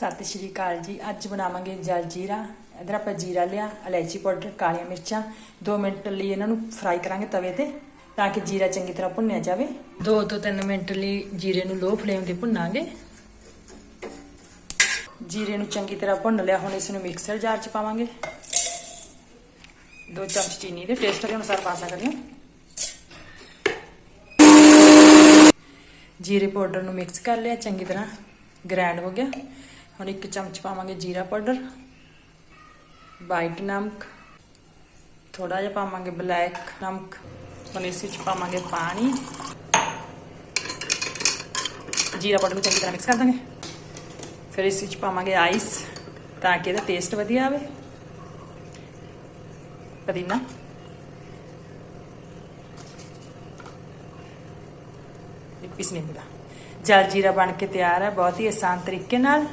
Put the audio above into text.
ਸਤਿ ਸ਼੍ਰੀ ਅਕਾਲ ਜੀ। ਅੱਜ ਬਣਾਵਾਂਗੇ ਜਲ ਜੀਰਾ। ਇਧਰ ਆਪਾਂ ਜੀਰਾ ਲਿਆ, ਇਲਾਇਚੀ ਪਾਊਡਰ, ਕਾਲੀਆਂ ਮਿਰਚਾਂ। 2 ਮਿੰਟ ਲਈ ਇਹਨਾਂ ਨੂੰ ਫਰਾਈ ਕਰਾਂਗੇ ਤਵੇ ਤੇ, ਤਾਂ ਕਿ ਜੀਰਾ ਚੰਗੀ ਤਰ੍ਹਾਂ ਭੁੰਨਿਆ ਜਾਵੇ। 2 ਤੋਂ 3 ਮਿੰਟ ਲਈ ਜੀਰੇ ਨੂੰ ਲੋ ਫਲੇਮ ਤੇ ਭੁੰਨਾਂਗੇ। ਜੀਰੇ ਨੂੰ ਚੰਗੀ ਤਰ੍ਹਾਂ ਭੁੰਨ ਲਿਆ, ਹੁਣ ਇਸ ਨੂੰ ਮਿਕਸਰ ਜਾਰ ਚ ਪਾਵਾਂਗੇ। 2 ਚਮਚ ਚੀਨੀ ਦੇ ਟੇਸਟ ਦੇ ਅਨੁਸਾਰ ਪਾ ਸਕਦੇ ਹੋ। ਜੀਰੇ ਪਾਊਡਰ ਨੂੰ ਮਿਕਸ ਕਰ ਲਿਆ, ਚੰਗੀ ਤਰ੍ਹਾਂ। ਗ੍ਰਾਈਂਡ ਹੋ ਗਿਆ। ਹੁਣ ਇੱਕ ਚਮਚ ਪਾਵਾਂਗੇ ਜੀਰਾ ਪਾਊਡਰ, ਵਾਈਟ ਨਮਕ ਥੋੜਾ ਜਿਹਾ ਪਾਵਾਂਗੇ ਬਲੈਕ ਨਮਕ, ਹੁਣ ਇਸ ਵਿੱਚ ਪਾਵਾਂਗੇ ਪਾਣੀ। ਜੀਰਾ ਪਾਊਡਰ ਨੂੰ ਚੰਗੀ ਤਰ੍ਹਾਂ ਮਿਕਸ ਕਰ ਦਾਂਗੇ। ਫਿਰ ਇਸ ਵਿੱਚ ਪਾਵਾਂਗੇ ਆਈਸ ਤਾਂ ਕਿ ਇਹਦਾ ਟੇਸਟ ਵਧੀਆ ਆਵੇ। ਪੁਦੀਨਾ। ਇੱਕ ਪੀਸ ਨਿੰਬੂ ਦਾ। ਜਲ ਜੀਰਾ ਬਣ ਕੇ ਤਿਆਰ ਹੈ, ਬਹੁਤ ਹੀ ਆਸਾਨ ਤਰੀਕੇ ਨਾਲ।